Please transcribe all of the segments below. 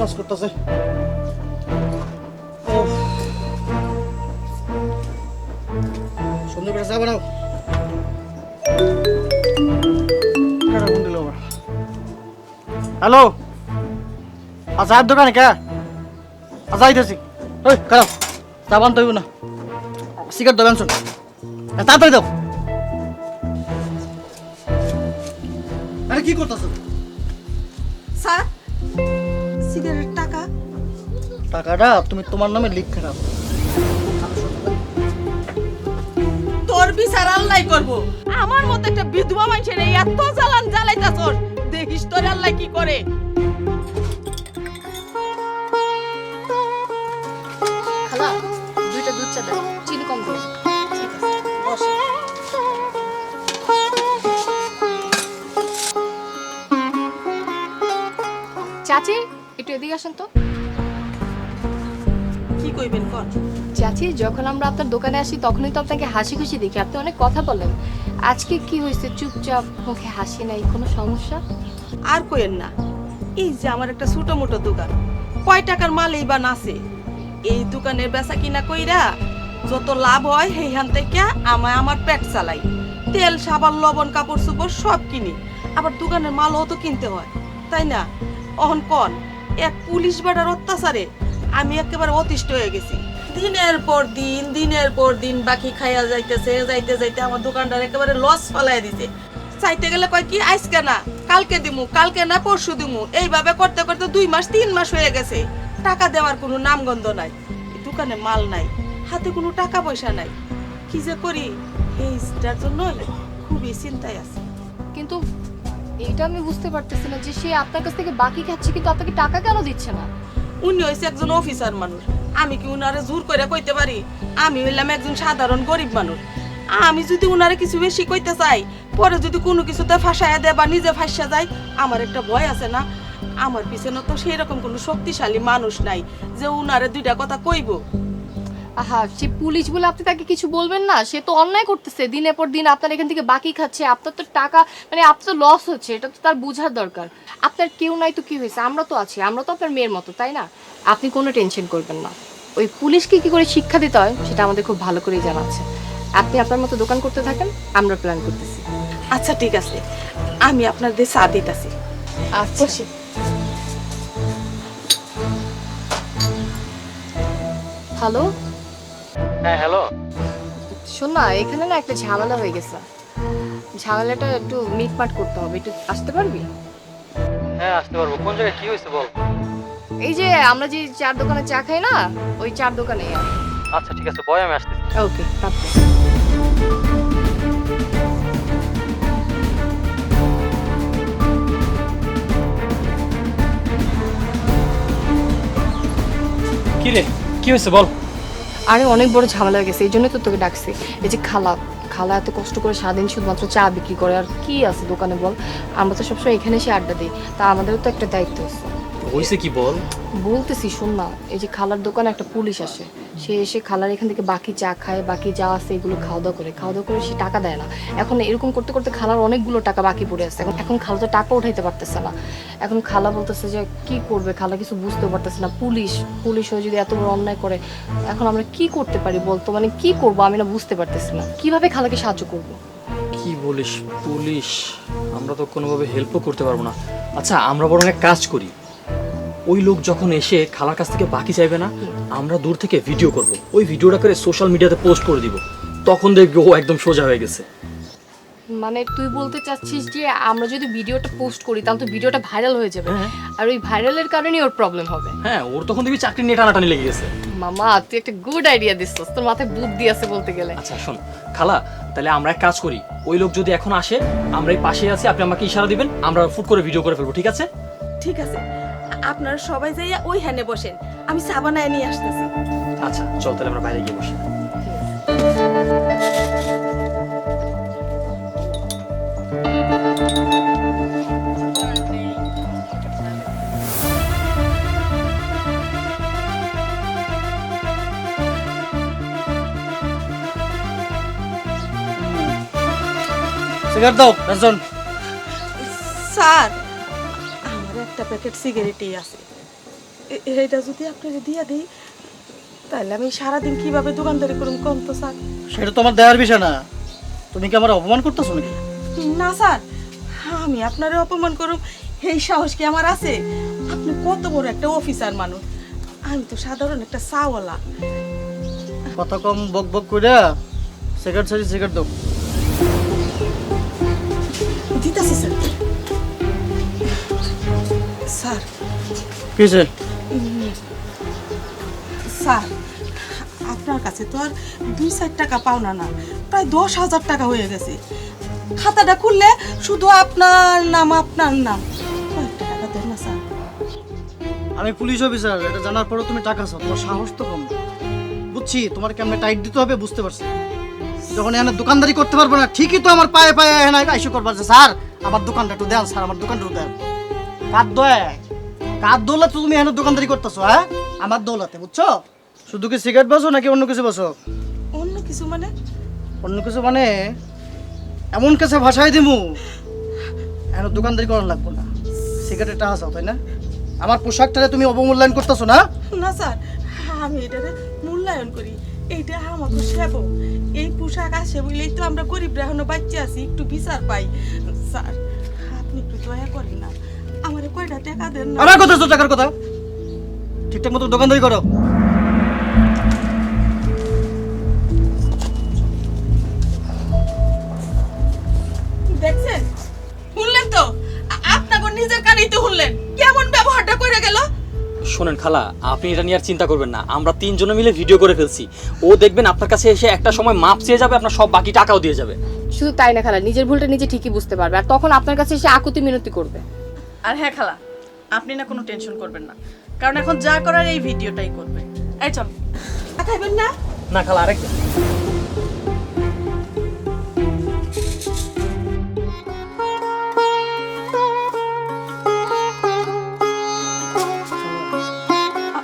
কাজ করতেছে। সুন্দর করে চা বানাও। হ্যালো? আর দোকানে কে আচ্ছা আইতেছি ওই খারাপ। চা বানতে হইব না। সিগারেট দেবেন শুন তাড়াতাড়ি দাও। আরে কি করতেছ? স্যার সিগারেট টাকা? টাকাটা তুমি তোমার নামে লিখে নাও তোর বিচার আল্লাহ করব। আমার মতো একটা বিধবা মানুষের এই এত জ্বালান জ্বালাইতাছস দেখিস তোর আল্লাহ কি করে। খালা দুইটা দুধ চা দেন চিনি কম দিন চাচি একটু এদিকে আসেন তো। কি কইবেন কর চাচি যখন আমরা আপনার দোকানে আসি তখনই তো আপনাকে হাসি খুশি দেখি। আপনি অনেক কথা বলেন। আজকে কি হয়েছে? চুপচাপ মুখে হাসি নাই কোনো সমস্যা? আর কইেন না। এই যে আমার একটা ছোট মোটো দোকান কয় টাকার মালই বা নাছে এই দোকানের বেচা কিনা কইরা যত লাভ হয় সেইখান থেকে আমায় আমার পেট চালাই তেল সাবান লবণ কাপড় চোপড় সব কিনি। আবার দোকানের মালও তো কিনতে হয় তাই না? অহন কন? এক পুলিশ বাড়ার অত্যাচারে আমি একেবারে অতিষ্ঠ হয়ে গেছি। দিনের পর দিন, দিনের পর দিন বাকি খাইয়া যাইতেছে, যাইতে যাইতে আমার দোকানটার একেবারে লস ফালাই দিছে। চাইতে গেলে কয় কি, আজকে না, কালকে দিমু, কালকে না, পরশু দিমু। এইভাবে করতে করতে দুই মাস, তিন মাস হয়ে গেছে। টাকা দেওয়ার কোনো নামগন্ধ নাই দোকানে মাল নাই, হাতে কোনো টাকা পয়সা নাই। কি যে করি এইটার জন্য খুবই চিন্তায় আছে। কিন্তু এটা আমি বুঝতে পারতেছি না যে সে আপনার কাছ থেকে বাকি খাচ্ছে, কিন্তু আপনাকে টাকা কেন দিচ্ছে না? উনি হয়েছে একজন অফিসার মানুষ। আমি কি উনারে জোর করে কইতে পারি? আমি হইলাম একজন সাধারণ গরিব মানুষ। আমি যদি উনারে কিছু বেশি কইতে চাই, পরে যদি কোনো কিছুতে ফাঁসায় দেয় বা নিজে ফাঁসা যায়, আমার একটা ভয় আছে না? আমার পিছনে তো সেই রকম কোনো শক্তিশালী মানুষ নাই যে উনারে দুইটা কথা কইব। আহা সে পুলিশ বলে আপনি তাকে কিছু বলবেন না? সে তো অন্যায় করতেছে দিনের পর দিন আপনার এখান থেকে বাকি খাচ্ছে আপনার তো টাকা মানে আপনার তো লস হচ্ছে এটা তো তার বোঝার দরকার। আপনার কেউ নাই তো কি হয়েছে? আমরা তো আছি আমরা তো আপনার মেয়ের মতো তাই না? আপনি কোনো টেনশন করবেন না। ওই পুলিশকে কি করে শিক্ষা দিতে হয় সেটা আমাদের খুব ভালো করেই জানা আছে। আপনি আপনার মতো দোকান করতে থাকেন আমরা প্ল্যান করতেছি। আচ্ছা ঠিক আছে। আমি আপনাদের চা দিতেছি। আচ্ছা। হ্যালো হ্যাঁ হ্যালো। শোন না এখানে না একটা ঝামেলা হয়ে গেছে। ঝামেলাটা একটু মিটমাট করতে হবে একটু আসতে পারবি? হ্যাঁ আসতে পারব। কোন জায়গায় কি হয়েছে বল? এই যে আমরা যে চার দোকানে চা খাই না ওই চার দোকানে আচ্ছা ঠিক আছে বয় আমি আসতেছি। ওকে কি রে? কি হয়েছে বল? আরে অনেক বড় ঝামেলা হয়ে গেছে, এই জন্যই তো তোকে ডাকছি। এই যে খালা খালা এত কষ্ট করে সারাদিন শুধুমাত্র চা বিক্রি করে, আর কি আছে দোকানে বল? আমরা তো সবসময় এখানে এসে আড্ডা দিই, তা আমাদেরও তো একটা দায়িত্ব আছে। হয়েছে কি বল? বলতেছি শোন না এই যে খালার দোকানে একটা পুলিশ আসে সে এসে খালার এখান থেকে বাকি চা খায় বাকি যা আছে এগুলো খাওয়া দাওয়া করে খাওয়া দাওয়া করে সে টাকা দেয় না। এখন এরকম করতে করতে খালার অনেকগুলো টাকা বাকি পড়ে আছে। এখন এখন খালা তো টাকা উঠাইতে পারতেছে না। এখন খালা বলতেছে যে কি করবে? খালা কিছু বুঝতে পারতেছে না। পুলিশ পুলিশ হয়ে যদি এত বড় অন্যায় করে এখন আমরা কি করতে পারি বলতো? মানে কি করব আমি না বুঝতে পারতেছি না। কীভাবে খালাকে সাহায্য করব? কি বলিস পুলিশ? আমরা তো কোনোভাবে হেল্পও করতে পারব না। আচ্ছা আমরা বরং এক কাজ করি। ওই লোক যখন এসে খালার কাছ থেকে বাকি চাইবে না আমরা দূর থেকে ভিডিও করব। ওই ভিডিওটা করে সোশ্যাল মিডিয়াতে পোস্ট করে দিব। তখন দেখবি ও একদম সোজা হয়ে গেছে। মানে তুই বলতে চাচ্ছিস যে আমরা যদি ভিডিওটা পোস্ট করি তাহলে তো ভিডিওটা ভাইরাল হয়ে যাবে। হ্যাঁ। আর ওই ভাইরালের কারণে ওর প্রবলেম হবে। হ্যাঁ ওর তখন দেখবি চাকরি নিয়ে টানাটানি লেগে গেছে। মামা তুই একটা গুড আইডিয়া দিচ্ছিস। তোর মাথায় বুদ্ধি আছে বলতে গেলে। আচ্ছা শোন। খালা তাহলে আমরা এক কাজ করি। ওই লোক যদি এখন আসে আমরা এই পাশে আছি আপনি আমাকে ইশারা দিবেন আমরা ফুট করে ভিডিও করে ফেলব ঠিক আছে? ঠিক আছে। আপনারা সবাই যাইয়া ওই হ্যানে বসেন। আমি চা বানায় নিয়ে আসতেছি। আচ্ছা চল তাহলে আমরা বাইরে গিয়ে বসি। সিগারেট দাও একজন স্যার একটা প্যাকেট সিগারেটই আছে। এ- এইটা যদি আপনাকে দিয়ে দিই তাহলে আমি সারাদিন কীভাবে দোকানদারি করুন কম তো স্যার? সেটা তোমার দেওয়ার বিষয় না। তুমি কি আমার অপমান করতেছো নাকি? না স্যার আমি আপনারে অপমান করুম এই সাহস কি আমার আছে? আপনি কত বড় একটা অফিসার মানুষ। আমি তো সাধারণ একটা চাওয়ালা। কত কম বক বক কইরা সিগারেট ছাড়ি সিগারেট দাও। দিতেছি স্যার। স্যার। কিসে স্যার আপনার কাছে তো আর দুই চার টাকা পাওনা না প্রায় দশ হাজার টাকা হয়ে গেছে। খাতাটা খুললে শুধু আপনার নাম আপনার নাম। কয়েকটা টাকা দেন না স্যার। আমি পুলিশ অফিসার এটা জানার পরেও তুমি টাকা চাও তোমার সাহস তো কম। বুঝছি তোমার কেমনে টাইট দিতে হবে বুঝতে পারছি। যখন এখানে দোকানদারি করতে পারব না ঠিকই তো আমার পায়ে পায়ে এখানে আইসু করবার স্যার আমার দোকানটা একটু দেন স্যার আমার দোকানটা দেন। কার দয়া? কার দৌলাতে তুমি এখানে দোকানদারি করতেছো হ্যাঁ? আমার দৌলাতে বুঝছ? শুধু কি সিগারেট বসো নাকি অন্য কিছু বসো অন্য কিছু মানে? অন্য কিছু মানে এমন কাছে ভাষায় দিমু। এখন দোকানদারি করার লাগবো না। সিগারেটের টাকা চাও তাই না? আমার পোশাকটারে তুমি অবমূল্যায়ন করতেছো না? না স্যার আমি এটা মূল্যায়ন করি। এইটা আমাকে সেবক এই পোশাক আসে বলেই তো আমরা গরিব এখনও বাচ্চা আছি একটু বিচার পাই। স্যার আপনি একটু দয়া করেন না। আমার কয়টা টাকা দেন না। আমার কথা তো টাকার কথা। ঠিকঠাক মতো দোকানদারি করো। দেখছেন? শুনলেন তো? আপনাকে নিজের কানেই তো শুনলেন। কেমন ব্যবহারটা করে গেল? শোনেন খালা আপনি এটা নিয়ে আর চিন্তা করবেন না। আমরা তিনজনে মিলে ভিডিও করে ফেলছি। ও দেখবেন আপনার কাছে এসে একটা সময় মাপ চেয়ে যাবে আপনার সব বাকি টাকাও দিয়ে যাবে। শুধু তাই না খালা নিজের ভুলটা নিজে ঠিকই বুঝতে পারবে। আর তখন আপনার কাছে এসে আকুতি মিনতি করবে। আর হ্যাঁ খালা আপনি না কোনো টেনশন করবেন না। কারণ এখন যা করার এই ভিডিওটাই করবে। এই চল। খাইবেন না? না খালা আরেক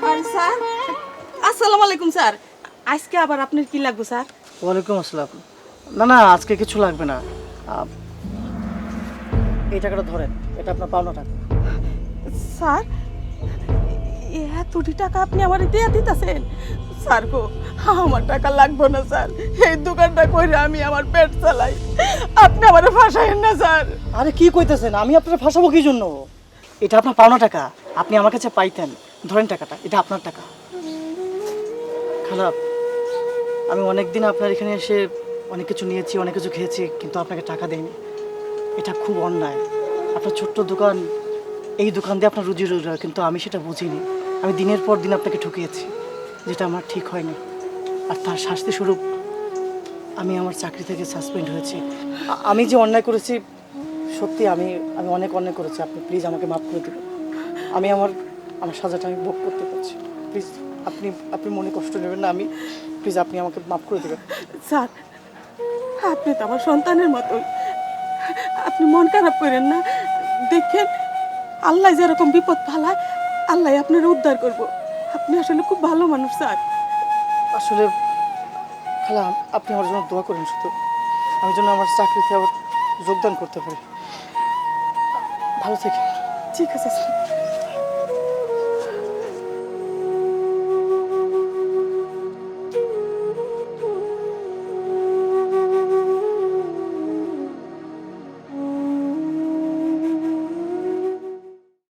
আর স্যার আসসালামু আলাইকুম স্যার। আজকে আবার আপনার কি লাগবে স্যার? ওয়ালাইকুম আসসালাম। না না আজকে কিছু লাগবে না। এই টাকাটা ধরেন। এটা আপনার পাওনা টাকা। স্যার এতটি টাকা আপনি আমার দিয়ে দিতেছেন? স্যার গো আমার টাকা লাগবে না স্যার। এই দোকানটা করে আমি আমার পেট চালাই। আপনি আমার ফাঁসাইন না স্যার। আরে কি কইতেছেন? আমি আপনার ফাঁসাবো কি জন্য? এটা আপনার পাওনা টাকা। আপনি আমার কাছে পাইতেন। ধরেন টাকাটা এটা আপনার টাকা। খারাপ আমি অনেক দিন আপনার এখানে এসে অনেক কিছু নিয়েছি অনেক কিছু খেয়েছি কিন্তু আপনাকে টাকা দেয়নি এটা খুব অন্যায়। আপনার ছোট্ট দোকান, এই দোকান দিয়ে আপনার রুজি রোজগার, কিন্তু আমি সেটা বুঝিনি। আমি দিনের পর দিন আপনাকে ঠকিয়েছি, যেটা আমার ঠিক হয়নি। আর তার শাস্তি স্বরূপ আমি আমার চাকরি থেকে সাসপেন্ড হয়েছি। আমি যে অন্যায় করেছি, সত্যি আমি আমি অনেক অন্যায় করেছি। আপনি প্লিজ আমাকে মাফ করে দেবেন। আমি আমার আমার সাজাটা আমি ভোগ করতে পারছি। প্লিজ আপনি আপনি মনে কষ্ট নেবেন না, আমি প্লিজ আপনি আমাকে মাফ করে দেবেন। স্যার, আপনি তো আমার সন্তানের মতোই। আপনি মন খারাপ করেন না। দেখেন আল্লাহ যেরকম বিপদ ফালায় আল্লাহ আপনার উদ্ধার করব। আপনি আসলে খুব ভালো মানুষ স্যার। আসলে খালা আপনি আমার জন্য দোয়া করেন শুধু। আমি যেন আমার চাকরিতে আবার যোগদান করতে পারি। ভালো থেকে ঠিক আছে স্যার।